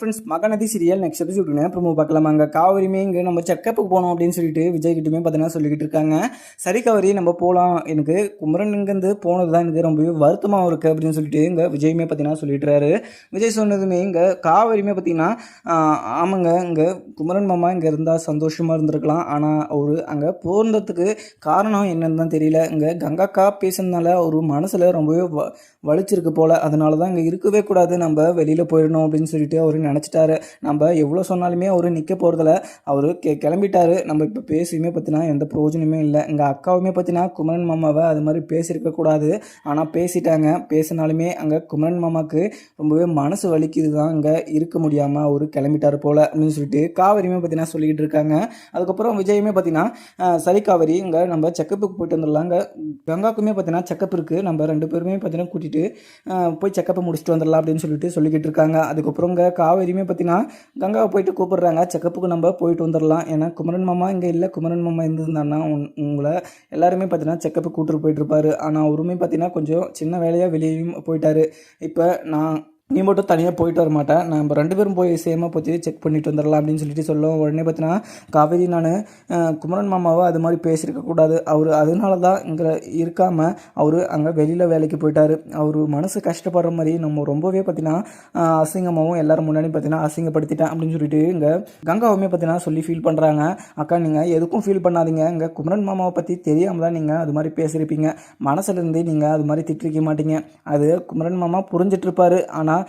Friends Mahanadi serial next எபிசோடுங்க promo பார்க்கலாம் அங்கே காவிரிமே இங்கே நம்ம செக்கப்புக்கு போகணும் அப்படின்னு சொல்லிட்டு விஜய் கிட்டமே பார்த்தீங்கன்னா சொல்லிக்கிட்டு இருக்காங்க. சரி காவிரி நம்ம போகலாம் எனக்கு குமரன் இங்கேருந்து போனது தான் எனக்கு ரொம்பவே வருத்தமாக இருக்குது அப்படின்னு சொல்லிட்டு இங்கே விஜயுமே பார்த்தீங்கன்னா சொல்லிட்டுறாரு விஜய் சொன்னதுமே இங்கே காவிரியுமே பார்த்தீங்கன்னா ஆமாங்க இங்கே குமரன் மாமா இங்கே இருந்தால் சந்தோஷமாக இருந்திருக்கலாம். ஆனால் அவர் அங்கே போனதுக்கு காரணம் என்னன்னு தான் தெரியல. இங்கே கங்காக்கா பேசுனதுனால ஒரு மனசில் ரொம்பவே வ வலிச்சிருக்கு போல். அதனால தான் இங்கே இருக்கவே கூடாது. நம்ம வெளியில் போயிடணும் அப்படின்னு சொல்லிட்டு அவர் நினச்சிட்டாரு. நம்ம எவ்வளோ சொன்னாலுமே அவர் நிற்க போகிறதில்ல அவர் கெ கிளம்பிட்டாரு. நம்ம இப்போ பேசியுமே பார்த்தினா எந்த பிரயோஜனமே இல்லை. எங்கள் அக்காவுமே பார்த்தீங்கன்னா குமரன் மாமாவை அது மாதிரி பேசியிருக்கக்கூடாது ஆனால் பேசிட்டாங்க. பேசினாலுமே அங்கே குமரன் மாமாவுக்கு ரொம்பவே மனசு வலிக்குது தான் அங்கே இருக்க முடியாமல் அவர் கிளம்பிட்டார் போல் அப்படின்னு சொல்லிட்டு காவிரியுமே பார்த்தீங்கன்னா சொல்லிக்கிட்டு இருக்காங்க. அதுக்கப்புறம் விஜயுமே பார்த்தீங்கன்னா சரி காவிரி இங்கே நம்ம செக்கப்புக்கு போயிட்டு வந்துடலாம். இங்கே கங்காக்குமே பார்த்தீங்கன்னா செக்கப் இருக்குது நம்ம ரெண்டு பேருமே பார்த்தீங்கன்னா கூட்டிகிட்டு போய் செக்கப்பை முடிச்சுட்டு வந்துடலாம் அப்படின்னு சொல்லிட்டு சொல்லிக்கிட்டு இருக்காங்க. அதுக்கப்புறம் இங்கே காவேரியுமே பார்த்தீங்கன்னா கங்காவை போயிட்டு கூப்பிடுறாங்க. செக்கப்புக்கு நம்ம போயிட்டு வந்துடலாம் ஏன்னா குமரன் மாமா இங்கே இல்லை. குமரன் மாமா இருந்திருந்தாருன்னா உன்- உங்களை எல்லாருமே பார்த்தீங்கன்னா செக்கப்பு கூப்பிட்டு போயிட்டு இருப்பாரு. ஆனால் அவருமே பார்த்தீங்கன்னா கொஞ்சம் சின்ன வேலையாக வெளியேயும் போயிட்டாரு. இப்போ நான் நீ மட்டும் தனியாக போயிட்டு வர மாட்டேன் நம்ம ரெண்டு பேரும் போய் சேமாக போய் செக் பண்ணிட்டு வந்துடலாம் அப்படின்னு சொல்லிட்டு சொல்லுவோம் உடனே பார்த்தீங்கன்னா காவேரி நான் குமரன் மாமாவை அது மாதிரி பேசியிருக்க கூடாது. அவர் அதனால தான் இங்கே இருக்காமல் அவர் அங்கே வெளியில் வேலைக்கு போயிட்டார். அவர் மனசு கஷ்டப்படுற மாதிரி நம்ம ரொம்பவே பார்த்தீங்கன்னா அசிங்கமாகவும் எல்லாரும் முன்னாடி பார்த்தீங்கன்னா அசிங்கப்படுத்திட்டேன் அப்படின்னு சொல்லிட்டு இங்கே கங்காவுமே பார்த்தீங்கன்னா சொல்லி ஃபீல் பண்ணுறாங்க அக்கா நீங்கள் எதுக்கும் ஃபீல் பண்ணாதீங்க. இங்கே குமரன் மாமாவை பற்றி தெரியாமல் தான் நீங்கள் அது மாதிரி பேசியிருப்பீங்க மனசுலேருந்து நீங்கள் அது மாதிரி திட்டிருக்க மாட்டீங்க. அது குமரன் மாமா புரிஞ்சிட்ருப்பார் ஆனால்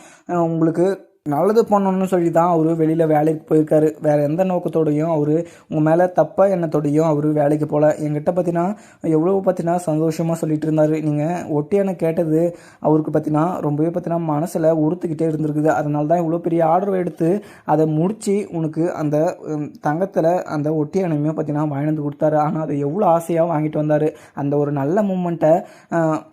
உங்களுக்கு நல்லது பண்ணணும்னு சொல்லி தான் அவர் வெளியில் வேலைக்கு போயிருக்காரு. வேறு எந்த நோக்கத்தோடையும் அவர் உங்கள் மேலே தப்பாக எண்ணத்தோடையும் அவர் வேலைக்கு போகல என்கிட்ட பார்த்தீங்கன்னா எவ்வளோ பார்த்தீங்கன்னா சந்தோஷமாக சொல்லிட்டு இருந்தார். நீங்கள் ஒட்டியான கேட்டது அவருக்கு பார்த்தீங்கன்னா ரொம்பவே பார்த்தீங்கன்னா மனசில் உறுத்துக்கிட்டே இருந்திருக்குது. அதனால தான் இவ்வளோ பெரிய ஆர்டர் எடுத்து அதை முடித்து உனக்கு அந்த தங்கத்தில் அந்த ஒட்டியானமே பார்த்தீங்கன்னா வாங்கிட்டு வந்து கொடுத்தாரு. ஆனால் அதை எவ்வளோ ஆசையாக வாங்கிட்டு வந்தார். அந்த ஒரு நல்ல மூமெண்ட்டை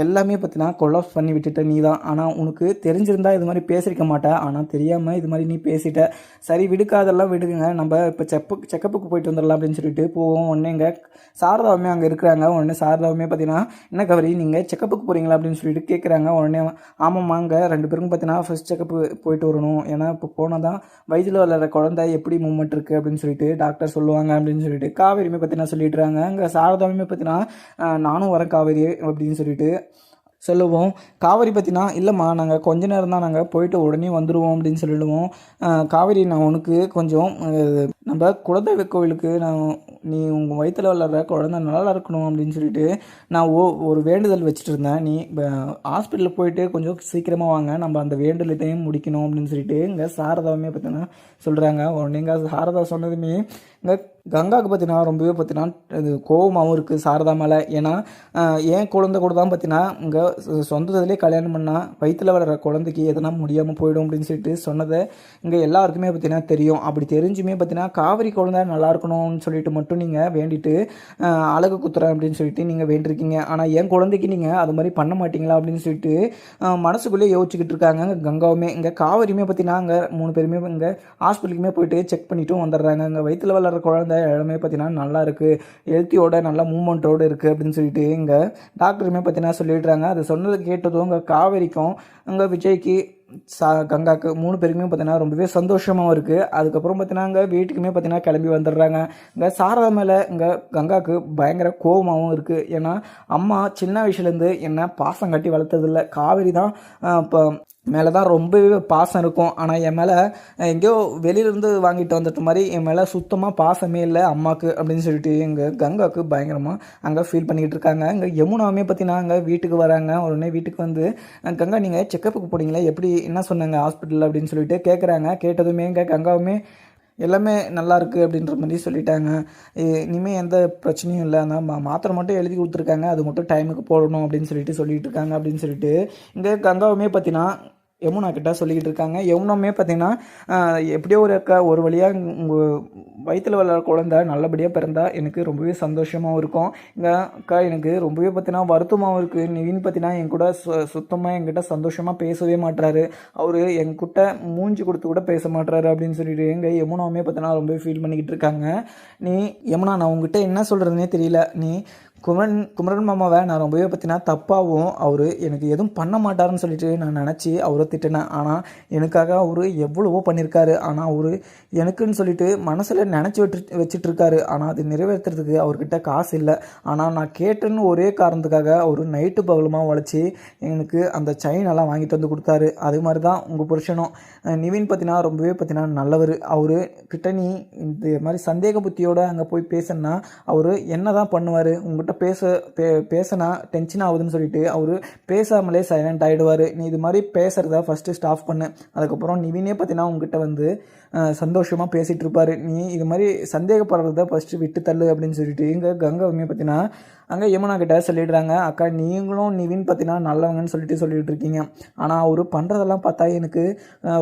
எல்லாமே பார்த்தீங்கன்னா கொலாப்ஸ் பண்ணி விட்டுட்ட நீ தான் ஆனால் உனக்கு தெரிஞ்சிருந்தா இது மாதிரி பேசியிருக்க மாட்டேன். ஆனால் தெரியாமல் இது மாதிரி நீ பேசிட்ட. சரி விடுக்காதெல்லாம் விடுங்க. நம்ம இப்போ செப்பு செக்கப்புக்கு போயிட்டு வந்துடலாம் அப்படின்னு சொல்லிட்டு போவோம். உடனே இங்கே சாரதாவுமே அங்கே இருக்கிறாங்க. உடனே சாரதாவுமே பார்த்தீங்கன்னா என்ன கவரி நீங்கள் செக்கப்புக்கு போகிறீங்களா அப்படின்னு சொல்லிட்டு கேட்குறாங்க உடனே ஆமாம்மா அங்கே ரெண்டு பேருக்கும் பார்த்தீங்கன்னா ஃபர்ஸ்ட் செக்கப்பு போயிட்டு வரணும். ஏன்னா இப்போ போனால் தான் வயதில் வளர குழந்தை எப்படி மூமெண்ட் இருக்குது அப்படின்னு சொல்லிட்டு டாக்டர் சொல்லுவாங்க அப்படின்னு சொல்லிட்டு காவேரியுமே பார்த்தீங்கன்னா சொல்லிட்டுறாங்க அங்கே சாரதாவுமே பார்த்தீங்கன்னா நானும் வரேன் காவேரி அப்படின்னு சொல்லிட்டு சொல்லுவோம். காவேரி பற்றினா இல்லைம்மா நாங்கள் கொஞ்ச நேரம் தான் நாங்கள் போயிட்டு உடனே வந்துடுவோம் அப்படின்னு சொல்லிடுவோம். காவேரி நான் உனக்கு கொஞ்சம் நம்ம குலதெய்வ கோவிலுக்கு நான் நீ உங்கள் வயிற்றில் வளர்கிற குழந்தை நல்லா இருக்கணும் அப்படின்னு சொல்லிட்டு நான் ஓ ஒரு வேண்டுதல் வச்சுட்டு இருந்தேன். நீ ஹாஸ்பிட்டலுக்கு போயிட்டு கொஞ்சம் சீக்கிரமாக வாங்க. நம்ம அந்த வேண்டுதலையும் முடிக்கணும் அப்படின்னு சொல்லிட்டு இங்கே சாரதாவுமே பார்த்தீங்கன்னா சொல்கிறாங்க உடனே சாரதா சொன்னதுமே இங்கே கங்காவுக்கு பார்த்தீங்கன்னா ரொம்பவே பார்த்தீங்கன்னா இது கோபமாகவும் இருக்குது சாரதா மேலே. ஏன்னா ஏன் என் குழந்தை கூட தான் பார்த்தீங்கன்னா இங்கே சொந்தத்திலே கல்யாணம் பண்ணால் வயிற்றில் வளர குழந்தைக்கு எதனா முடியாமல் போயிடும் அப்படின்னு சொல்லிட்டு சொன்னதை இங்கே எல்லாருக்குமே பார்த்தீங்கன்னா தெரியும். அப்படி தெரிஞ்சுமே பார்த்தீங்கன்னா காவிரி குழந்தை நல்லா இருக்கணும்னு சொல்லிட்டு மட்டும் நீங்கள் வேண்டிட்டு அழகு குத்துறேன் அப்படின்னு சொல்லிட்டு நீங்கள் வேண்டியிருக்கீங்க ஆனால் என் குழந்தைக்கு நீங்கள் அது மாதிரி பண்ண மாட்டீங்களா அப்படின்னு சொல்லிட்டு மனசுக்குள்ளேயே யோசிச்சுக்கிட்டு இருக்காங்க கங்காவுமே. இங்கே காவிரியுமே பார்த்தீங்கன்னா அங்கே மூணு பேருமே இங்கே ஹாஸ்பிட்டலுக்குமே போயிட்டு செக் பண்ணிட்டும் வந்துடுறாங்க. இங்கே வயிற்றில் வளர்கிற குழந்தை எல்லாமே பார்த்தீங்கன்னா நல்லா இருக்குது ஹெல்த்தியோட நல்ல மூமெண்ட்டோடு இருக்குது அப்படின்னு சொல்லிட்டு இங்கே டாக்டருமே பார்த்தீங்கன்னா சொல்லிடுறாங்க. அதை சொன்னதை கேட்டதும் இங்கே காவேரிக்கும் அங்கே விஜய்க்கு சா கங்காக்கு மூணு பேருக்குமே பார்த்தீங்கன்னா ரொம்பவே சந்தோஷமாகவும் இருக்குது அதுக்கப்புறம் பார்த்தீங்கன்னா அங்கே வீட்டுக்குமே பார்த்தீங்கன்னா கிளம்பி வந்துடுறாங்க. இங்கே சாரதா மேலே இங்கே கங்காவுக்கு பயங்கர கோபமாகவும் இருக்குது ஏன்னா அம்மா சின்ன வயசுலேருந்து என்ன பாசம் கட்டி வளர்த்ததில்ல. காவேரி தான் இப்போ மேலே தான் ரொம்பவே பாசம் இருக்கும். ஆனால் என் மேலே எங்கேயோ வெளியிலேருந்து வாங்கிட்டு வந்துட்ட மாதிரி என் மேலே சுத்தமாக பாசமே இல்லை அம்மாவுக்கு அப்படின்னு சொல்லிட்டு எங்கள் கங்காவுக்கு பயங்கரமாக அங்கே ஃபீல் பண்ணிக்கிட்டு இருக்காங்க. இங்கே யமுனாவுமே பார்த்தீங்கன்னா அங்கே வீட்டுக்கு வராங்க. உடனே வீட்டுக்கு வந்து கங்கா நீங்கள் செக்கப்புக்கு போனீங்களா எப்படி என்ன சொன்னாங்க ஹாஸ்பிட்டல் அப்படின்னு சொல்லிட்டு கேட்குறாங்க கேட்டதுமே இங்கே கங்காவுமே எல்லாமே நல்லா இருக்குது அப்படின்ற மாதிரி சொல்லிட்டாங்க. இனிமேல் இனிமே எந்த பிரச்சனையும் இல்லை. அந்த மா மாத்திரை மட்டும் எழுதி கொடுத்துருக்காங்க. அது மட்டும் டைமுக்கு போடணும் அப்படின்னு சொல்லிட்டு சொல்லிட்டு இருக்காங்க அப்படின்னு சொல்லிட்டு. இங்கே கங்காவுமே பார்த்தீங்கன்னா யமுனா கிட்ட சொல்லிக்கிட்டு இருக்காங்க. யமுனாமே பார்த்தீங்கன்னா எப்படியோ ஒரு அக்கா ஒரு வழியாக உங்கள் வயிற்றில் வளர குழந்த நல்லபடியாக பிறந்தா எனக்கு ரொம்பவே சந்தோஷமாகவும் இருக்கும். இங்கே அக்கா எனக்கு ரொம்பவே பார்த்தீங்கன்னா வருத்தமாகவும் இருக்குது நிவின் பார்த்தீங்கன்னா என் கூட சு சுத்தமாக என்கிட்ட சந்தோஷமாக பேசவே மாட்டுறாரு அவர் என்கிட்ட மூஞ்சி கொடுத்து கூட பேச மாட்டுறாரு அப்படின்னு சொல்லிட்டு எங்கள் யமுனாவுமே பார்த்தீங்கன்னா ரொம்பவே ஃபீல் பண்ணிக்கிட்டு இருக்காங்க. நீ யமுனா நான் உங்ககிட்ட என்ன சொல்கிறதுனே தெரியல. நீ குமரன் குமரன் மாமாவை நான் ரொம்பவே பற்றினா தப்பாகவும் அவர் எனக்கு எதுவும் பண்ண மாட்டாருன்னு சொல்லிட்டு நான் நினச்சி அவரை திட்டினேன். ஆனால் எனக்காக அவர் எவ்வளவோ பண்ணியிருக்காரு ஆனால் அவர் எனக்குன்னு சொல்லிட்டு மனசில் நினச்சி விட்டு வச்சிட்ருக்காரு. ஆனால் அது நிறைவேற்றுறதுக்கு அவர்கிட்ட காசு இல்லை. ஆனால் நான் கேட்டேன்னு ஒரே காரணத்துக்காக அவர் நைட்டு பகலமாக உழைச்சி எனக்கு அந்த செயின் எல்லாம் வாங்கிட்டு வந்து கொடுத்தாரு. அது மாதிரி தான் உங்கள் புருஷனும் நிவின் பற்றினா ரொம்பவே பார்த்தீங்கன்னா நல்லவர். அவர் கிட்ட நீ இந்த மாதிரி சந்தேக புத்தியோடு அங்கே போய் பேசுனா அவர் என்ன தான் பண்ணுவார் அவர்கிட்ட பேச பே பேசினா டென்ஷன் ஆகுதுன்னு சொல்லிட்டு அவர் பேசாமலே சைலண்ட் ஆகிடுவார் நீ இது மாதிரி பேசுகிறத ஃபஸ்ட்டு ஸ்டாப் பண்ணு. அதுக்கப்புறம் நிவினே பார்த்தீங்கன்னா உங்ககிட்ட வந்து சந்தோஷமாக பேசிகிட்டு இருப்பார். நீ இது மாதிரி சந்தேகப்படுறத ஃபஸ்ட்டு விட்டு தள்ளு அப்படின்னு சொல்லிட்டு இங்கே கங்கவுமே பார்த்தீங்கன்னா அங்கே யமுனா கிட்ட சொல்லிடுறாங்க. அக்கா நீங்களும் நிவின் பார்த்தீங்கன்னா நல்லவங்கன்னு சொல்லிட்டு சொல்லிட்டு இருக்கீங்க. ஆனால் அவர் பண்ணுறதெல்லாம் பார்த்தா எனக்கு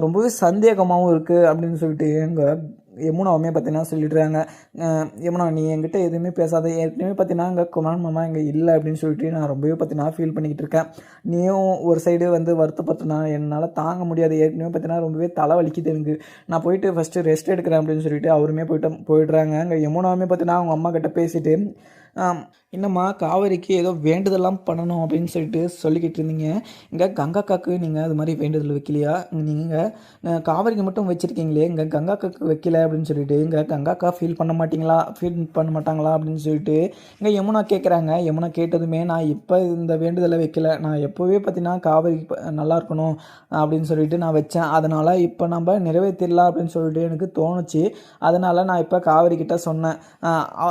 ரொம்பவே சந்தேகமாகவும் இருக்குது அப்படின்னு சொல்லிட்டு எங்கள் யமுனாவுமே பார்த்தீங்கன்னா சொல்லிடுறாங்க யமுனா நீ என்கிட்ட எதுவுமே பேசாத. ஏற்கனவே பார்த்தீங்கன்னா அங்கே குமார் மாமா இங்கே இல்லை அப்படின்னு சொல்லிட்டு நான் ரொம்பவே பார்த்தீங்கன்னா ஃபீல் பண்ணிக்கிட்டு இருக்கேன். நீயும் ஒரு சைடு வந்து வருத்தப்பட்டனா என்னால் தாங்க முடியாது. ஏற்கனவே பார்த்தீங்கன்னா ரொம்பவே தலை வலிக்குது எனக்கு. நான் போயிட்டு ஃபஸ்ட்டு ரெஸ்ட் எடுக்கிறேன் அப்படின்னு சொல்லிட்டு அவருமே போயிட்டு போயிடுறாங்க. அங்கே யமுனாவுமே பார்த்தீங்கன்னா அவங்க அம்மா கிட்ட பேசிட்டு என்னம்மா காவேரிக்கு ஏதோ வேண்டுதெல்லாம் பண்ணணும் அப்படின்னு சொல்லிட்டு சொல்லிக்கிட்டு இருந்தீங்க. இங்கே கங்காக்காக்கு நீங்கள் அது மாதிரி வேண்டுதல் வைக்கலையா? நீங்கள் காவேரிக்கு மட்டும் வச்சுருக்கீங்களே இங்கே கங்காக்காக்கு வைக்கல அப்படின்னு சொல்லிட்டு இங்கே கங்காக்கா ஃபீல் பண்ண மாட்டீங்களா? ஃபீல் பண்ண மாட்டாங்களா? அப்படின்னு சொல்லிட்டு இங்கே யமுனா கேட்குறாங்க யமுனா கேட்டதுமே நான் இப்போ இந்த வேண்டுதலை வைக்கல. நான் எப்போவே பார்த்தீங்கன்னா காவேரி நல்லா இருக்கணும் அப்படின்னு சொல்லிட்டு நான் வச்சேன். அதனால் இப்போ நம்ம நிறைவேற்றிடலாம் அப்படின்னு சொல்லிட்டு எனக்கு தோணுச்சு. அதனால் நான் இப்போ காவேரி கிட்டே சொன்னேன்.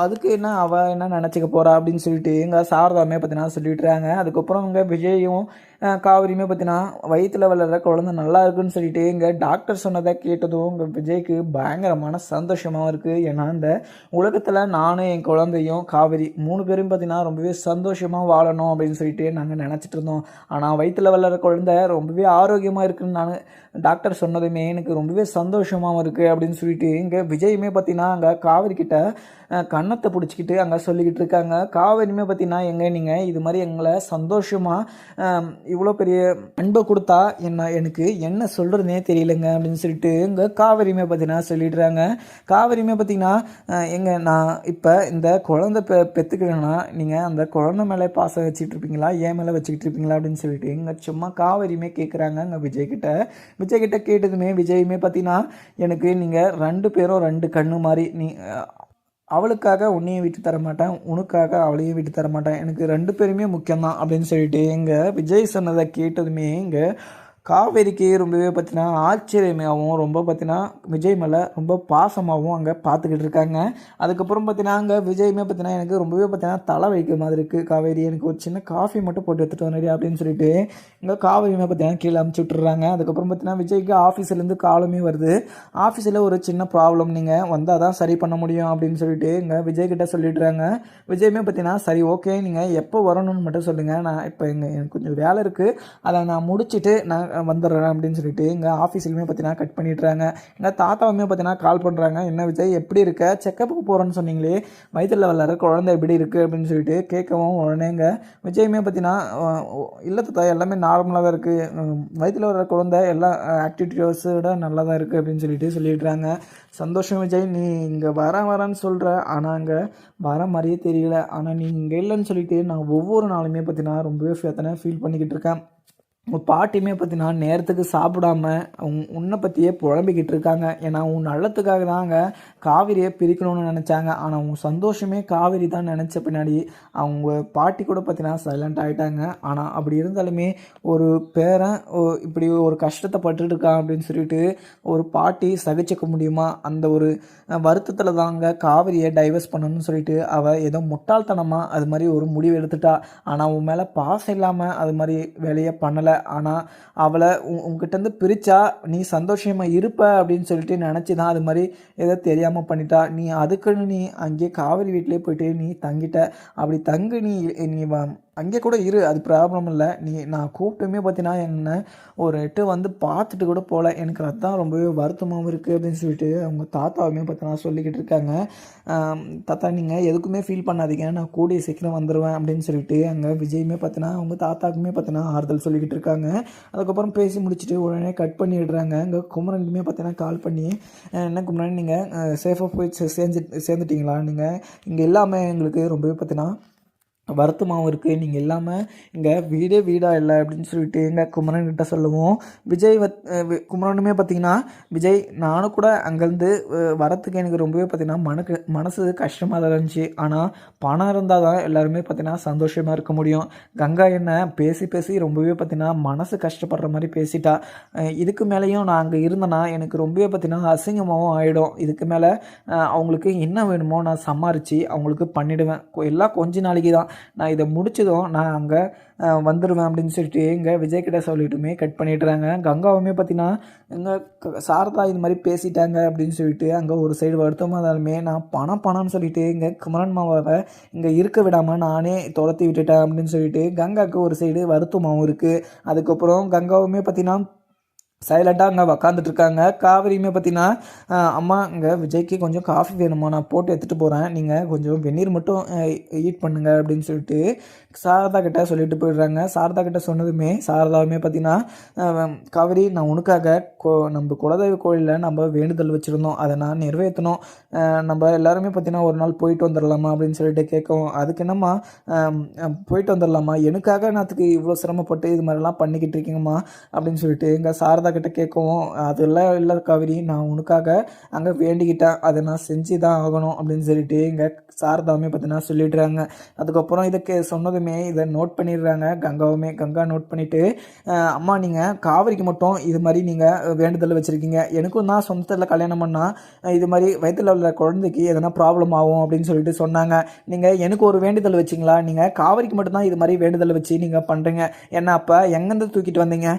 அதுக்கு என்ன அவள் என்ன நினச்சிக்க போகிறா அப்படின்னு சொல்லிட்டு எங்கள் சாரதாமே பார்த்தீங்கன்னா சொல்லிட்டுறாங்க. அதுக்கப்புறம் இங்கே விஜயும் காவிரியுமே பார்த்தீங்கன்னா வயிற்றில் வளர்கிற குழந்தை நல்லா இருக்குன்னு சொல்லிட்டு இங்கே டாக்டர் சொன்னதை கேட்டதும் இங்கே விஜய்க்கு பயங்கரமான சந்தோஷமாகவும் இருக்குது ஏன்னா இந்த உலகத்தில் நானும் என் குழந்தையும் காவேரி மூணு பேரும் பார்த்தீங்கன்னா ரொம்பவே சந்தோஷமாக வாழணும் அப்படின்னு சொல்லிட்டு நாங்கள் நினச்சிட்டு இருந்தோம். ஆனால் வயிற்றில் வளர்கிற குழந்தை ரொம்பவே ஆரோக்கியமாக இருக்குன்னு நான் டாக்டர் சொன்னதுமே எனக்கு ரொம்பவே சந்தோஷமாகவும் இருக்குது அப்படின்னு சொல்லிட்டு இங்கே விஜயுமே பார்த்தீங்கன்னா அங்கே காவேரி கிட்ட கன்னத்தை பிடிச்சிக்கிட்டு அங்கே சொல்லிக்கிட்டு இருக்காங்க. காவிரியுமே பார்த்தீங்கன்னா எங்கே நீங்கள் இது மாதிரி எங்களை சந்தோஷமாக இவ்வளோ பெரிய அன்பை கொடுத்தா என்ன எனக்கு என்ன சொல்கிறதுனே தெரியலங்க அப்படின்னு சொல்லிட்டு இங்கே காவேரியுமே பார்த்தீங்கன்னா சொல்லிடுறாங்க. காவேரியுமே பார்த்தீங்கன்னா எங்கள் நான் இப்போ இந்த குழந்தை பெ பெற்றுக்கிறேன்னா நீங்கள் அந்த குழந்தை மேலே பாசம் வச்சுட்டு இருப்பீங்களா? ஏன் மேலே வச்சுக்கிட்டு இருப்பீங்களா? அப்படின்னு சொல்லிட்டு இங்கே சும்மா காவேரியுமே கேட்குறாங்க அங்கே விஜய் விஜய்கிட்ட விஜய் கேட்டதுமே விஜயுமே பார்த்தீங்கன்னா எனக்கு நீங்கள் ரெண்டு பேரும் ரெண்டு கண்ணு மாதிரி நீ அவளுக்காக உன்னையும் விட்டு தரமாட்டேன் உனக்காக அவளையும் விட்டு தரமாட்டேன். எனக்கு ரெண்டு பேருமே முக்கியம்தான் அப்படின்னு சொல்லிட்டு எங்கள் விஜய் சொன்னதை கேட்டதுமே இங்கே காவேரிக்கு ரொம்பவே பார்த்தீங்கன்னா ஆச்சரியமாகவும் ரொம்ப பார்த்தீங்கன்னா விஜய் மேலே ரொம்ப பாசமாகவும் அங்கே பார்த்துக்கிட்டு இருக்காங்க. அதுக்கப்புறம் பார்த்தீங்கன்னா அங்கே விஜயுமே பார்த்தீங்கன்னா எனக்கு ரொம்பவே பார்த்தீங்கன்னா தலை வைக்கிற மாதிரி இருக்குது காவேரி எனக்கு ஒரு சின்ன காஃபி மட்டும் போட்டு எடுத்துகிட்டு வந்தேன் அப்படின்னு சொல்லிட்டு இங்கே காவேரியுமே பார்த்தீங்கன்னா கீழே அமுச்சு விட்டுறாங்க. அதுக்கப்புறம் பார்த்தீங்கன்னா விஜய்க்கு ஆஃபீஸ்லேருந்து காலமே வருது. ஆஃபீஸில் ஒரு சின்ன ப்ராப்ளம் நீங்கள் வந்தால் தான் சரி பண்ண முடியும் அப்படின்னு சொல்லிட்டு இங்கே விஜய்கிட்ட சொல்லிடுறாங்க. விஜயுமே பார்த்தீங்கன்னா சரி ஓகே நீங்கள் எப்போ வரணும்னு மட்டும் சொல்லுங்கள் நான் இப்போ எங்கள் எனக்கு கொஞ்சம் வேலை இருக்குது அதை நான் முடிச்சுட்டு நான் வந்துடுறேன் அப்படின்னு சொல்லிட்டு எங்கள் ஆஃபீஸ்லையுமே பார்த்தீங்கன்னா கட் பண்ணிடுறாங்க. எங்கள் தாத்தாவுமே பார்த்தீங்கன்னா கால் பண்ணுறாங்க என்ன விஜய் எப்படி இருக்க? செக்கப்புக்கு போகிறேன்னு சொன்னீங்களே. வயிற்றில் வளர குழந்தை எப்படி இருக்குது அப்படின்னு சொல்லிட்டு கேட்கவும் உடனேங்க விஜயுமே பார்த்தீங்கன்னா இல்லை தாத்தா எல்லாமே நார்மலாக தான் இருக்குது வயிற்றில் வர குழந்தை எல்லா ஆக்டிவிட்டிஸோட நல்லா தான் இருக்குது அப்படின்னு சொல்லிட்டு சொல்லிடுறாங்க. சந்தோஷம் விஜய் நீ இங்கே வர வரேன்னு சொல்கிற ஆனால் அங்கே வர மாதிரியே தெரியல. ஆனால் நீ இங்கே இல்லைன்னு சொல்லிட்டு நான் ஒவ்வொரு நாளுமே பார்த்தீங்கன்னா ரொம்பவே பார்த்தீங்கன்னா ஃபீல் பண்ணிக்கிட்டு இருக்கேன். உங்கள் பாட்டியுமே பார்த்தீங்கன்னா நேரத்துக்கு சாப்பிடாம உன் உன்னை பற்றியே புலம்பிக்கிட்டு இருக்காங்க. ஏன்னா உன் நல்லத்துக்காக தாங்க காவிரியை பிரிக்கணும்னு நினச்சாங்க. ஆனால் உன் சந்தோஷமே காவிரி தான் நினச்ச பின்னாடி அவங்க பாட்டி கூட பார்த்தீங்கன்னா சைலண்ட் ஆகிட்டாங்க ஆனால் அப்படி இருந்தாலுமே ஒரு பேரன் ஓ- இப்படி ஒரு கஷ்டத்தை பட்டுட்டு இருக்கான் அப்படின்னு சொல்லிட்டு ஒரு பாட்டி சகிச்சுக்க முடியுமா? அந்த ஒரு வருத்தத்தில் தாங்க காவிரியை டைவர்ஸ் பண்ணணும்னு சொல்லிட்டு அவள் ஏதோ முட்டாள்தனமாக அது மாதிரி ஒரு முடிவு எடுத்துட்டா. ஆனால் உன் மேலே பாசம் இல்லாமல் அது மாதிரி வேலையை பண்ணலை. ஆனால் அவளை உன் உங்ககிட்டருந்து பிரித்தா நீ சந்தோஷமாக இருப்ப அப்படின்னு சொல்லிட்டு நினச்சி தான் அது மாதிரி ஏதோ தெரியாமல் பண்ணிட்டா. நீ அதுக்குன்னு நீ அங்கேயே காவிரி வீட்டிலே போயிட்டு நீ தங்கிட்ட. அப்படி தங்கு நீ நீ அங்கே கூட இரு அது ப்ராப்ளம் இல்லை. நீ நான் கூப்பிட்டுமே பார்த்தீங்கன்னா என்ன ஒரு எட்டு வந்து பார்த்துட்டு கூட போகல. எனக்கு அதுதான் ரொம்பவே வருத்தமாகவும் இருக்குது அப்படின்னு சொல்லிட்டு அவங்க தாத்தாவுமே பார்த்தீங்கன்னா சொல்லிக்கிட்டு இருக்காங்க. தாத்தா நீங்கள் எதுக்குமே ஃபீல் பண்ணாதீங்க. நான் கூடிய சீக்கிரம் வந்துடுவேன் அப்படின்னு சொல்லிட்டு அங்கே விஜயுமே பார்த்தீங்கன்னா அவங்க தாத்தாக்குமே பார்த்தீங்கன்னா ஆறுதல் சொல்லிக்கிட்டு இருக்காங்க. அதுக்கப்புறம் பேசி முடிச்சுட்டு உடனே கட் பண்ணிடுறாங்க அங்கே குமரனுக்குமே பார்த்தீங்கன்னா கால் பண்ணி என்ன குமரன் நீங்கள் சேஃபாக போய் சேர்ந்து சேர்ந்துட்டீங்களா? நீங்கள் இங்கே எல்லாமே எங்களுக்கு ரொம்பவே பார்த்தீங்கன்னா வருத்தமாகவும் இருக்குது நீங்கள் இல்லாமல் இங்கே வீடே வீடாக இல்லை அப்படின்னு சொல்லிட்டு எங்கள் குமரன் கிட்ட சொல்லுவோம் விஜய் வத் குமரனுமே பார்த்தீங்கன்னா விஜய் நானும் கூட அங்கேருந்து வரத்துக்கு எனக்கு ரொம்பவே பார்த்தீங்கன்னா மனக்கு மனசு கஷ்டமாக தான் இருந்துச்சு. ஆனால் பணம் இருந்தால் தான் எல்லாருமே பார்த்தீங்கன்னா சந்தோஷமாக இருக்க முடியும். கங்கா என்ன பேசி பேசி ரொம்பவே பார்த்தீங்கன்னா மனசு கஷ்டப்படுற மாதிரி பேசிட்டா. இதுக்கு மேலேயும் நான் அங்கே இருந்தேன்னா எனக்கு ரொம்பவே பார்த்தீங்கன்னா அசிங்கமாகவும் ஆகிடும் இதுக்கு மேலே அவங்களுக்கு என்ன வேணுமோ நான் சமாளித்து அவங்களுக்கு பண்ணிவிடுவேன் கொ- எல்லாம் கொஞ்ச நாளைக்கு தான். நான் இதை முடிச்சதும் நான் அங்கே வந்துடுவேன் அப்படின்னு சொல்லிட்டு இங்கே விஜய் கிட்ட சொல்லிட்டுமே கட் பண்ணிடுறாங்க. கங்காவுமே பார்த்தீங்கன்னா எங்கள் சாரதா இது மாதிரி பேசிட்டாங்க அப்படின்னு சொல்லிட்டு அங்கே ஒரு சைடு வருத்தமாக இருந்தாலுமே நான் பணம் பணம்னு சொல்லிட்டு இங்கே குமரன் மாவாவை இங்கே இருக்க விடாமல் நானே துரத்தி விட்டுட்டேன் அப்படின்னு சொல்லிட்டு கங்காவுக்கு ஒரு சைடு வருத்தமாகவும் இருக்குது அதுக்கப்புறம் கங்காவுமே பார்த்தீங்கன்னா சைலண்டாக அங்கே உக்காந்துட்டு இருக்காங்க காவிரியுமே பார்த்தீங்கன்னா அம்மா இங்கே விஜய்க்கு கொஞ்சம் காஃபி வேணுமா? நான் போட்டு எடுத்துகிட்டு போகிறேன் நீங்கள் கொஞ்சம் வெந்நீர் மட்டும் ஈட் பண்ணுங்க அப்படின்னு சொல்லிட்டு சாரதா கிட்ட சொல்லிட்டு போயிடுறாங்க. சாரதா கிட்ட சொன்னதுமே சாரதாவுமே பார்த்தீங்கன்னா ஆஹ், காவிரி நான் உனக்காக கோ நம்ம குலதெய்வ கோயிலில் நம்ம வேண்டுதல் வச்சுருந்தோம். அதை நான் நிறைவேற்றணும். நம்ம எல்லாருமே பார்த்தீங்கன்னா ஒரு நாள் போயிட்டு வந்துடலாமா அப்படின்னு சொல்லிட்டு கேட்கவும் அதுக்கு என்னம்மா போயிட்டு வந்துடலாமா எனக்காக நாத்துக்கு இவ்வளோ சிரமப்பட்டு இது மாதிரிலாம் பண்ணிக்கிட்டு இருக்கீங்கம்மா அப்படின்னு சொல்லிட்டு எங்கள் சாரதா கிட்ட கேட்கவும் அதெல்லாம் இல்லை காவிரி நான் உனக்காக அங்கே வேண்டிக்கிட்டேன். அதை நான் செஞ்சு தான் ஆகணும். அப்படின்னு சொல்லிட்டு எங்கள் சாரதாவுமே பார்த்தீங்கன்னா சொல்லிடுறாங்க. அதுக்கப்புறம் இதுக்கு சொன்னதுமே இதை நோட் பண்ணிடுறாங்க. கங்காவுமே கங்கா நோட் பண்ணிவிட்டு அம்மா நீங்கள் காவிரிக்கு மட்டும் இது மாதிரி நீங்கள் வேண்டுதல் வச்சுருக்கீங்க. எனக்கும் தான் சொந்தத்தில் கல்யாணம் பண்ணால் இது மாதிரி வயிற்றில் உள்ள குழந்தைக்கு எதனா ப்ராப்ளம் ஆகும் அப்படின்னு சொல்லிட்டு சொன்னாங்க. நீங்கள் எனக்கு ஒரு வேண்டுதல் வச்சிங்களா? நீங்கள் காவிரிக்கு மட்டும்தான் இது மாதிரி வேண்டுதல் வச்சு நீங்கள் பண்ணுறீங்க என்ன அப்போ எங்கேருந்து தூக்கிட்டு வந்தீங்க?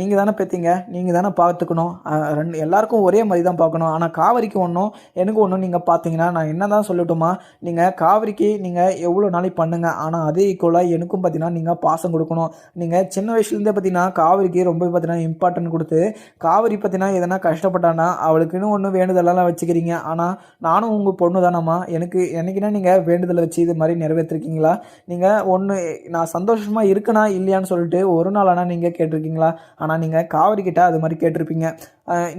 நீங்கள் தானே பெற்றீங்க நீங்கள் தானே பார்த்துக்கணும். ரெண்டு எல்லாருக்கும் ஒரே மாதிரி தான் பார்க்கணும். ஆனால் காவிரிக்கு ஒன்றும் எனக்கு ஒன்றும் நீங்கள் பார்த்தீங்கன்னா நான் என்ன தான் சொல்லட்டுமா? நீங்கள் காவிரிக்கு நீங்கள் எவ்வளோ நாளைக்கு பண்ணுங்க. ஆனால் அதே ஈக்குவலாக எனக்கும் பார்த்தீங்கன்னா நீங்கள் பாசம் கொடுக்கணும். நீங்கள் சின்ன வயசுலேருந்தே பார்த்தீங்கன்னா காவிரிக்கு ரொம்ப பார்த்தீங்கன்னா இம்பார்ட்டன்ட் கொடுத்து காவிரி பார்த்தீங்கன்னா எதனா கஷ்டப்பட்டானா அவளுக்குன்னு ஒன்று வேண்டுதலெல்லாம் வச்சுக்கிறீங்க. ஆனால் நானும் உங்கள் பொண்ணு தானம்மா எனக்கு என்னைக்குன்னா நீங்கள் வேண்டுதலை வச்சு இது மாதிரி நிறைவேற்றிருக்கீங்களா? நீங்கள் ஒன்று நான் சந்தோஷமாக இருக்கனா இல்லையான்னு சொல்லிட்டு ஒரு நாள் ஆனால் நீங்கள் கேட்டிருக்கீங்களா? ஆனால் நீங்கள் காவிரி கிட்ட அது மாதிரி கேட்டிருப்பீங்க.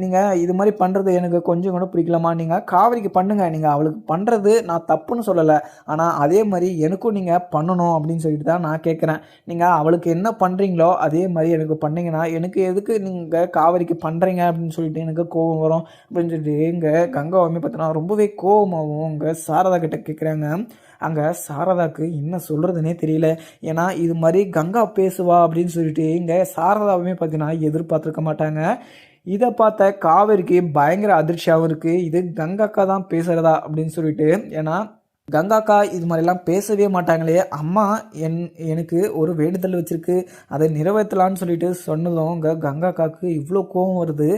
நீங்கள் இது மாதிரி பண்ணுறது எனக்கு கொஞ்சம் கூட பிடிக்கலாமா நீங்கள் காவிரிக்கு பண்ணுங்கள் நீங்கள் அவளுக்கு பண்ணுறது நான் தப்புன்னு சொல்லலை. ஆனால் அதே மாதிரி எனக்கும் நீங்கள் பண்ணணும் அப்படின்னு சொல்லிட்டு தான் நான் கேட்குறேன் நீங்கள் அவளுக்கு என்ன பண்ணுறீங்களோ அதே மாதிரி எனக்கு பண்ணிங்கன்னா எனக்கு எதுக்கு நீங்கள் காவிரிக்கு பண்ணுறீங்க அப்படின்னு சொல்லிட்டு எனக்கு கோபம் வரும் அப்படின்னு சொல்லிட்டு இங்கே கங்காவுமே பார்த்தீங்கன்னா ரொம்பவே கோபமாகவும் இங்கே சாரதா கிட்ட கேட்குறாங்க அங்கே சாரதாக்கு என்ன சொல்கிறதுனே தெரியல. ஏன்னா இது மாதிரி கங்கா பேசுவா அப்படின்னு சொல்லிட்டு இங்கே சாரதாவுமே பார்த்தீங்கன்னா எதிர்பார்த்துருக்க மாட்டாங்க. இதை பார்த்த காவேரிக்கு பயங்கர அதிர்ச்சியாகவும் இருக்குது இது கங்காக்கா தான் பேசுகிறதா அப்படின்னு சொல்லிட்டு ஏன்னா கங்காக்கா இது மாதிரிலாம் பேசவே மாட்டாங்களே. அம்மா என் எனக்கு ஒரு வேண்டுதல் வச்சிருக்கு. அதை நிறைவேற்றலான்னு சொல்லிட்டு சொன்னதும் இங்கே கங்காக்காவுக்கு இவ்வளோ கோவம் வருது.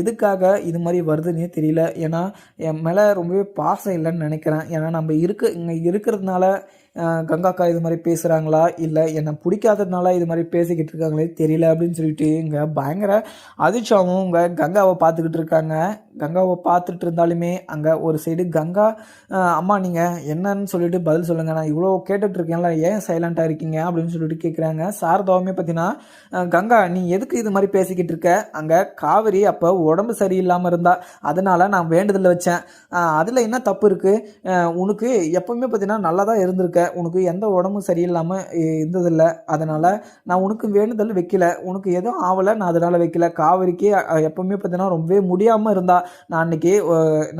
எதுக்காக இது மாதிரி வருதுன்னே தெரியல. ஏன்னா என் மேலே ரொம்பவே பாசம் இல்லைன்னு நினைக்கிறேன். ஏன்னா நம்ம இருக்க இங்கே இருக்கிறதுனால கங்காக்கா இது மாதிரி பேசுகிறாங்களா இல்லை என்னை பிடிக்காததுனால இது மாதிரி பேசிக்கிட்டு இருக்காங்களே தெரியல அப்படின்னு சொல்லிட்டு இங்கே பயங்கர அதிர்ச்சியாகவும் இங்கே கங்காவை பார்த்துக்கிட்டு இருக்காங்க. கங்காவை பார்த்துட்டு இருந்தாலுமே அங்கே ஒரு சைடு கங்கா அம்மா நீங்கள் என்னன்னு சொல்லிட்டு பதில் சொல்லுங்கள் நான் இவ்வளோ கேட்டுட்ருக்கேன்ல ஏன் சைலண்ட்டாக இருக்கீங்க? அப்படின்னு சொல்லிட்டு கேட்குறாங்க சாரதாவுமே பார்த்தீங்கன்னா கங்கா நீ எதுக்கு இது மாதிரி பேசிக்கிட்டு இருக்க? அங்கே காவிரி அப்போ உடம்பு சரியில்லாமல் இருந்தா அதனால் நான் வேண்டுதல் வச்சேன். அதில் என்ன தப்பு இருக்குது உனக்கு எப்பவுமே பார்த்தீங்கன்னா நல்லா தான் இருந்திருக்க. உனக்கு எந்த உடம்பும் சரியில்லாமல் இருந்ததில்லை. அதனால் நான் உனக்கு வேண்டுதல் வைக்கல. உனக்கு எதுவும் ஆகலை நான் அதனால் வைக்கல. காவிரிக்கு எப்போவுமே எப்பவுமே பார்த்தீங்கன்னா ரொம்பவே முடியாமல் இருந்தா நான் அன்னைக்கு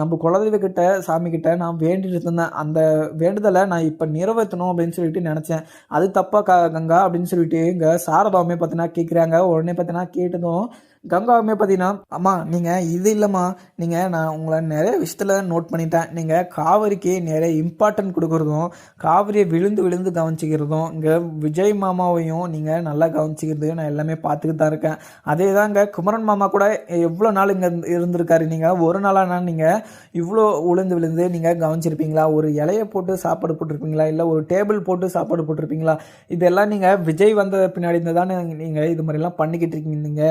நம்ம குலதெய்வக்கிட்ட சாமிக்கிட்ட நான் வேண்டிட்டு இருந்தேன். அந்த வேண்டுதலை நான் இப்போ நிறைவேற்றணும் அப்படின்னு சொல்லிட்டு நினச்சேன். அது தப்பாக கங்கா அப்படின்னு சொல்லிட்டு இங்கே சாரதாவுமே பார்த்தீங்கன்னா கேட்குறாங்க உடனே பார்த்தீங்கன்னா கேட்டதும் கங்காவுமே பார்த்தீங்கன்னா அம்மா நீங்கள் இது இல்லைம்மா. நீங்கள் நான் உங்களை நிறைய விஷயத்தில் நோட் பண்ணிட்டேன். நீங்கள் காவிரிக்கு நிறைய இம்பார்ட்டன்ட் கொடுக்குறதும் காவிரியை விழுந்து விழுந்து கவனிச்சிக்கிறதும் இங்கே விஜய் மாமாவையும் நீங்கள் நல்லா கவனிச்சிக்கிறது நான் எல்லாமே பார்த்துக்கிட்டு தான் இருக்கேன். அதே தாங்க குமரன் மாமா கூட எவ்வளோ நாள் இங்கே இருந்திருக்காரு நீங்கள் ஒரு நாளானா நீங்கள் இவ்வளோ உளுந்து விழுந்து நீங்கள் கவனிச்சிருப்பீங்களா? ஒரு இலையை போட்டு சாப்பாடு போட்டிருப்பீங்களா? இல்லை ஒரு டேபிள் போட்டு சாப்பாடு போட்டிருப்பீங்களா? இதெல்லாம் நீங்கள் விஜய் வந்த பின்னாடி இருந்து தானே நீங்கள் இது மாதிரிலாம் பண்ணிக்கிட்டு இருக்கீங்க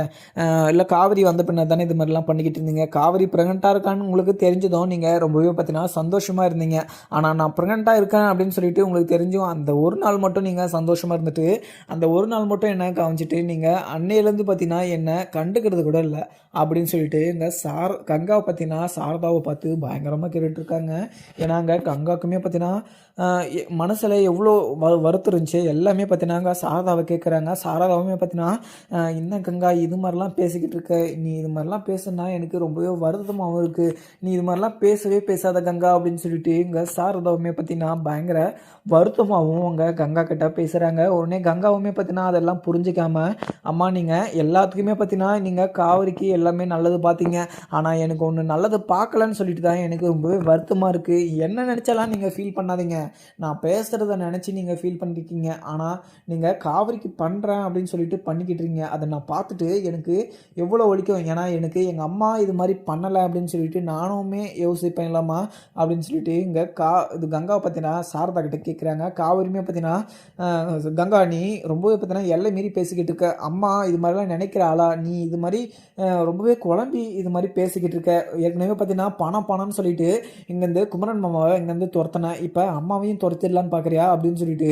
இல்லை காவிரி வந்த பின்னாடி தானே இது மாதிரிலாம் பண்ணிக்கிட்டு இருந்தீங்க. காவிரி ப்ரெக்னெண்ட்டாக இருக்கான்னு உங்களுக்கு தெரிஞ்சதும் நீங்கள் ரொம்பவே பார்த்தீங்கன்னா சந்தோஷமாக இருந்தீங்க. ஆனால் நான் ப்ரெக்னெண்ட்டாக இருக்கேன் அப்படின்னு சொல்லிட்டு உங்களுக்கு தெரிஞ்சும் அந்த ஒரு நாள் மட்டும் நீங்கள் சந்தோஷமாக இருந்துட்டு அந்த ஒரு நாள் மட்டும் என்ன கவனிச்சிட்டு நீங்கள் அன்னையிலேருந்து பார்த்தீங்கன்னா என்னை கண்டுக்கிறது கூட இல்லை அப்படின்னு சொல்லிட்டு இங்கே சார் கங்காவை பார்த்தீங்கன்னா சாரதாவை பார்த்து பயங்கரமாக கேட்டுட்ருக்காங்க ஏன்னா அங்கே கங்காவுக்குமே பார்த்தீங்கன்னா மனசில் எவ்வளோ வ வருத்தம் இருந்துச்சு. எல்லாமே பார்த்தீங்கன்னா சாரதாவை கேட்குறாங்க சாரதாவுமே பார்த்தீங்கன்னா என்ன கங்கா இது மாதிரிலாம் பேசிக்கிட்டு இருக்க? நீ இது மாதிரிலாம் பேசுனா எனக்கு ரொம்பவே வருத்தமாகவும் இருக்குது நீ இது மாதிரிலாம் பேசவே பேசாத கங்கா அப்படின்னு சொல்லிட்டு இங்கே சாரதாவுமே பார்த்தீங்கன்னா பயங்கர வருத்தமாகவும் அவங்க கங்கா கிட்ட பேசுகிறாங்க உடனே கங்காவுமே பார்த்தீங்கன்னா அதெல்லாம் புரிஞ்சிக்காம அம்மா நீங்கள் எல்லாத்துக்குமே பார்த்தீங்கன்னா நீங்கள் காவிரிக்கு எல்லாமே நல்லது பார்த்தீங்க ஆனால் எனக்கு ஒன்று நல்லது பார்க்கலன்னு சொல்லிட்டு தான் எனக்கு ரொம்பவே வருத்தமாக இருக்குது என்ன நினச்சாலாம் நீங்கள் ஃபீல் பண்ணாதீங்க. நான் பேசுகிறத நினச்சி நீங்கள் ஃபீல் பண்ணிருக்கீங்க. ஆனால் நீங்கள் காவிரிக்கு பண்ணுறேன் அப்படின்னு சொல்லிட்டு பண்ணிக்கிட்டு இருக்கீங்க. அதை நான் பார்த்துட்டு எனக்கு எவ்வளோ ஒழிக்கும் ஏன்னா எனக்கு எங்கள் அம்மா இது மாதிரி பண்ணலை அப்படின்னு சொல்லிட்டு நானுமே யோசிப்பேன் இல்லாமா அப்படின்னு சொல்லிட்டு இங்கே கா இது கங்காவை பார்த்தீங்கன்னா சாரதா கிட்ட கேட்குறாங்க காவிரியுமே பார்த்தீங்கன்னா கங்கா நீ ரொம்பவே பார்த்தீங்கன்னா எல்லை மீறி பேசிக்கிட்டு இருக்க. அம்மா இது மாதிரிலாம் நினைக்கிற ஆளா? நீ இது மாதிரி ரொம்பவே குழம்பி இது மாதிரி பேசிக்கிட்டு இருக்க. ஏற்கனவே பார்த்தீங்கன்னா பணம் பணம்னு சொல்லிட்டு இங்கேருந்து குமரன் மாமாவை இங்கேருந்து துரத்தினேன் இப்போ அம்மா அம்மாவையும் துரத்திடலான்னு பார்க்குறியா அப்படின்னு சொல்லிட்டு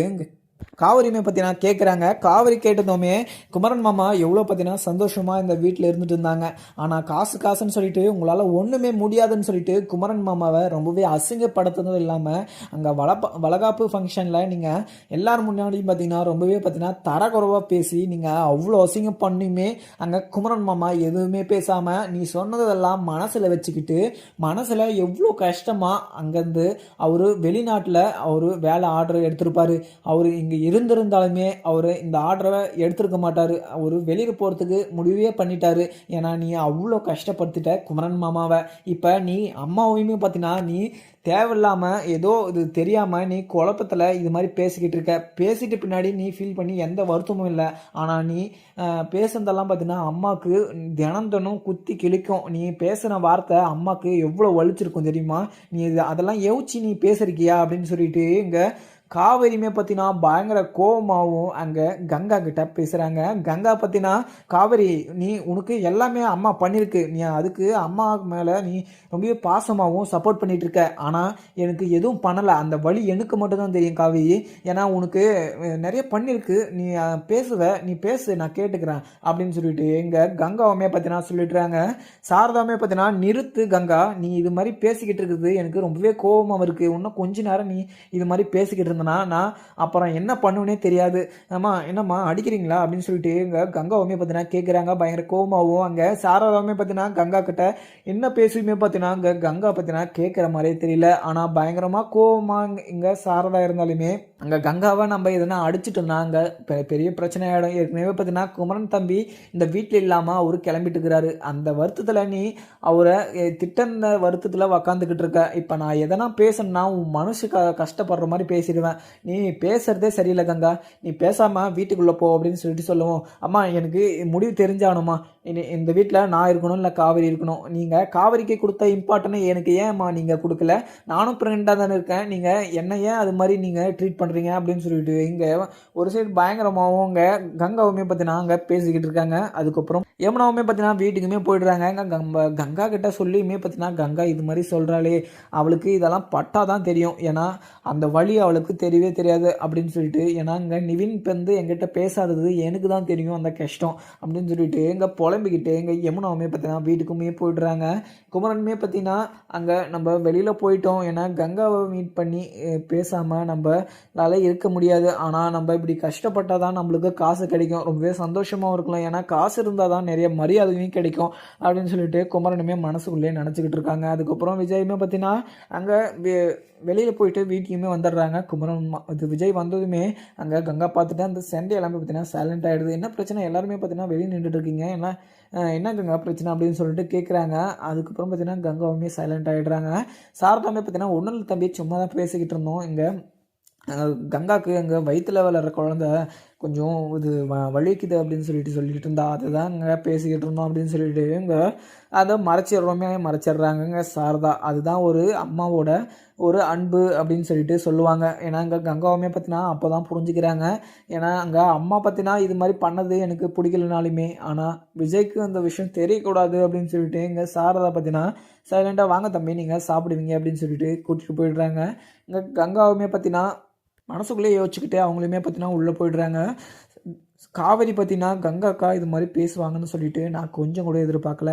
காவிரியுமே பார்த்தீங்கன்னா கேட்குறாங்க காவிரி கேட்டதுமே குமரன் மாமா எவ்வளோ பார்த்தீங்கன்னா சந்தோஷமாக இந்த வீட்டில் இருந்துட்டு இருந்தாங்க. ஆனால் காசு காசுன்னு சொல்லிட்டு உங்களால் ஒன்றுமே முடியாதுன்னு சொல்லிட்டு குமரன் மாமாவை ரொம்பவே அசிங்கப்படுத்துனதும் இல்லாமல் அங்கே வளப்ப வளகாப்பு ஃபங்க்ஷனில் நீங்கள் எல்லாரும் முன்னாடியும் பார்த்தீங்கன்னா ரொம்பவே பார்த்தீங்கன்னா தரக்குறவாக பேசி நீங்கள் அவ்வளோ அசிங்கம் பண்ணியுமே அங்கே குமரன் மாமா எதுவுமே பேசாமல் நீ சொன்னதெல்லாம் மனசில் வச்சுக்கிட்டு மனசில் எவ்வளோ கஷ்டமாக அங்கேருந்து அவர் வெளிநாட்டில் அவர் வேலை ஆர்டர் எடுத்திருப்பார். அவர் இங்கே இருந்திருந்தாலுமே அவர் இந்த ஆர்டரை எடுத்திருக்க மாட்டார். அவர் வெளியில் போகிறதுக்கு முடிவே பண்ணிட்டாரு. ஏன்னா நீ அவ்வளோ கஷ்டப்படுத்திட்ட குமரன் மாமாவை. இப்போ நீ அம்மாவையுமே பார்த்தீங்கன்னா நீ தேவையில்லாமல் ஏதோ இது தெரியாமல் நீ குழப்பத்தில் இது மாதிரி பேசிக்கிட்டு இருக்க. பேசிட்டு பின்னாடி நீ ஃபீல் பண்ணி எந்த வருத்தமும் இல்லை. ஆனால் நீ பேசுனதெல்லாம் பார்த்தீங்கன்னா அம்மாவுக்கு தினம் தினம் குத்தி கிழிக்கும். நீ பேசுன வார்த்தை அம்மாவுக்கு எவ்வளோ வலிச்சிருக்கும் தெரியுமா? நீ இது அதெல்லாம் யோசிச்சு நீ பேசுறிக்கியா அப்படின்னு சொல்லிட்டு இங்கே காவேரியுமே பார்த்தீங்கன்னா பயங்கர கோவமாகவும் அங்கே கங்கா கிட்ட பேசுகிறாங்க கங்கா பார்த்தீங்கன்னா காவேரி நீ உனக்கு எல்லாமே அம்மா பண்ணியிருக்கு நீ அதுக்கு அம்மா மேலே நீ ரொம்பவே பாசமாகவும் சப்போர்ட் பண்ணிகிட்டு இருக்க ஆனால் எனக்கு எதுவும் பண்ணலை. அந்த வழி எனக்கு மட்டும்தான் தெரியும் காவேரி. ஏன்னா உனக்கு நிறைய பண்ணியிருக்கு நீ பேசுவ. நீ பேசு நான் கேட்டுக்கிறேன். அப்படின்னு சொல்லிட்டு எங்கள் கங்காவுமே பார்த்தீங்கன்னா சொல்லிட்டுறாங்க. சாரதாவுமே பார்த்தீங்கன்னா நிறுத்து கங்கா. நீ இது மாதிரி பேசிக்கிட்டு இருக்குது. எனக்கு ரொம்பவே கோபமாக இருக்குது இன்னும் கொஞ்ச நேரம் நீ இது மாதிரி பேசிக்கிட்டு இருந்தனா நான் அப்புறம் என்ன பண்ணுவேனே தெரியாது. அம்மா என்னம்மா அடிக்கிறீங்களா? அப்படின்னு சொல்லிட்டு இங்கே கங்காவுமே பார்த்தீங்கன்னா கேட்குறாங்க பயங்கர கோமாவும் அங்கே சாரதாவுமே பார்த்தீங்கன்னா கங்கா கிட்ட என்ன பேசுமே பார்த்தீங்கன்னா அங்கே கங்கா பார்த்தீங்கன்னா கேட்குற மாதிரியே தெரியல. ஆனால் பயங்கரமாக கோவமாக இங்கே சாரதா இருந்தாலுமே அங்கே கங்காவை நம்ம எதனா அடிச்சிட்டோம்னா அங்கே பெ- பெரிய பிரச்சனை ஆகிடும் ஏற்கனவே பார்த்தீங்கன்னா குமரன் தம்பி இந்த வீட்டில் இல்லாமல் அவர் கிளம்பிட்டு இருக்கிறாரு அந்த வருத்தத்தில் நீ அவரை திட்டந்த வருத்தத்தில் உக்காந்துக்கிட்டு இருக்க. இப்போ நான் எதனா பேசணும்னா உன் மனசு க கஷ்டப்படுற மாதிரி பேசிடுவேன். நீ பேசுறதே சரியில்லை கங்கா. நீ பேசாமல் வீட்டுக்குள்ளே போ அப்படின்னு சொல்லிட்டு சொல்லுவோம். அம்மா எனக்கு முடிவு தெரிஞ்சாகணுமா இனி இந்த வீட்டில் நான் இருக்கணும் இல்லை காவேரி இருக்கணும். நீங்கள் காவேரிக்கு கொடுத்த இம்பார்ட்டன்ட் எனக்கு ஏன்மா நீங்கள் கொடுக்கல? நானும் ப்ரெண்டாக தானே இருக்கேன். நீங்கள் என்ன ஏன் அது மாதிரி நீங்கள் ட்ரீட் பண்ணுறீங்க அப்படின்னு சொல்லிட்டு இங்கே ஒரு சைடு பயங்கரமாகவும் இங்கே கங்காவுமே பற்றி நாங்கள் பேசிக்கிட்டு இருக்காங்க. அதுக்கப்புறம் யமுனாவுமே பார்த்தீங்கன்னா வீட்டுக்குமே போயிடுறாங்க. அங்கே கம்ப கங்கா கிட்ட சொல்லியுமே பார்த்தீங்கன்னா கங்கா இது மாதிரி சொல்கிறாளே அவளுக்கு இதெல்லாம் பட்டா தான் தெரியும். ஏன்னா அந்த வழி அவளுக்கு தெரியவே தெரியாது அப்படின்னு சொல்லிட்டு ஏன்னா இங்கே நிவின் இப்ப வந்து பேசாதது எனக்கு தான் தெரியும் அந்த கஷ்டம் அப்படின்னு சொல்லிட்டு இங்கே புலம்பிக்கிட்டு எங்கள் யமுனாவுமே பார்த்தீங்கன்னா வீட்டுக்குமே போயிடுறாங்க. குமரனுமே பார்த்தீங்கன்னா அங்கே நம்ம வெளியில் போயிட்டோம். ஏன்னா கங்காவை மீட் பண்ணி பேசாமல் நம்மளால் இருக்க முடியாது. ஆனால் நம்ம இப்படி கஷ்டப்பட்டால் தான் நம்மளுக்கு காசு கிடைக்கும். ரொம்பவே சந்தோஷமாகவும் இருக்கலாம். ஏன்னா காசு இருந்தால் தான் நிறைய மரியாதையும் கிடைக்கும் அப்படின்னு சொல்லிட்டு குமரனுமே மனசுக்குள்ளேயே நினச்சிக்கிட்டு இருக்காங்க. அதுக்கப்புறம் விஜயுமே பார்த்தீங்கன்னா அங்கே வெளியில் போயிட்டு வீட்லேயுமே வந்துடுறாங்க. குமரன் இது விஜய் வந்ததுமே அங்கே கங்கா பார்த்துட்டு அந்த சண்டை எல்லாமே பார்த்தீங்கன்னா சைலண்ட் ஆகிடுது என்ன பிரச்சனை? எல்லாருமே பார்த்தீங்கன்னா வெளியே நின்றுட்டு இருக்கீங்க. என்ன என்ன கங்கா பிரச்சனை அப்படின்னு சொல்லிட்டு கேட்குறாங்க அதுக்கப்புறம் பார்த்தீங்கன்னா கங்காவுமே சைலண்ட் ஆகிடுறாங்க சாரதாமே பார்த்தீங்கன்னா ஒன்றும் தம்பி சும்மா தான் பேசிக்கிட்டு இருந்தோம். இங்கே கங்காக்கு அங்கே வயிற்றுல வளர்கிற குழந்த கொஞ்சம் இது வ- வலிக்குது அப்படின்னு சொல்லிட்டு சொல்லிட்டு இருந்தா அதுதான் இங்கே பேசிக்கிட்டு இருந்தோம் அப்படின்னு சொல்லிட்டு இங்கே அதை மறைச்சிடுறோமே மறைச்சிடுறாங்கங்க சாரதா. அதுதான் ஒரு அம்மாவோட ஒரு அன்பு அப்படின்னு சொல்லிட்டு சொல்லுவாங்க. ஏன்னா அங்கே கங்காவுமே பார்த்தினா அப்போ தான் புரிஞ்சுக்கிறாங்க. ஏன்னா அங்கே அம்மா பார்த்தினா இது மாதிரி பண்ணது எனக்கு பிடிக்கலனாலுமே ஆனால் விஜய்க்கு அந்த விஷயம் தெரியக்கூடாது அப்படின்னு சொல்லிட்டு இங்கே சாரதா பார்த்தினா சைலண்டாக வாங்க தம்பி நீங்கள் சாப்பிடுவீங்க அப்படின்னு சொல்லிட்டு கூட்டிகிட்டு போயிடுறாங்க. இங்கே கங்காவுமே பார்த்தினா மனசுக்குள்ளேயே யோசிச்சுக்கிட்டு அவங்களுமே பார்த்தீங்கன்னா உள்ளே போயிடுறாங்க. காவேரி பற்றினா கங்காக்கா இது மாதிரி பேசுவாங்கன்னு சொல்லிட்டு நான் கொஞ்சம் கூட எதிர்பார்க்கல.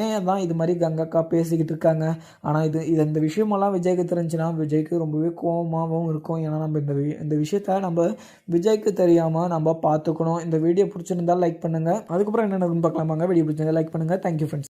ஏன் தான் இது மாதிரி கங்காக்கா பேசிக்கிட்டு இருக்காங்க? ஆனால் இது இது இந்த விஷயமெல்லாம் விஜய்க்கு தெரிஞ்சுன்னா விஜய்க்கு ரொம்பவே கோபமாகவும் இருக்கும். ஏன்னா நம்ம இந்த வி- இந்த விஷயத்த நம்ம விஜய்க்கு தெரியாமல் நம்ம பார்த்துக்கணும். இந்த வீடியோ பிடிச்சிருந்தா லைக் பண்ணுங்கள் அதுக்கப்புறம் என்ன பார்க்கலாமாங்க? வீடியோ பிடிச்சிருந்தா லைக் பண்ணுங்கள் தேங்க்யூ ஃப்ரெண்ட்ஸ்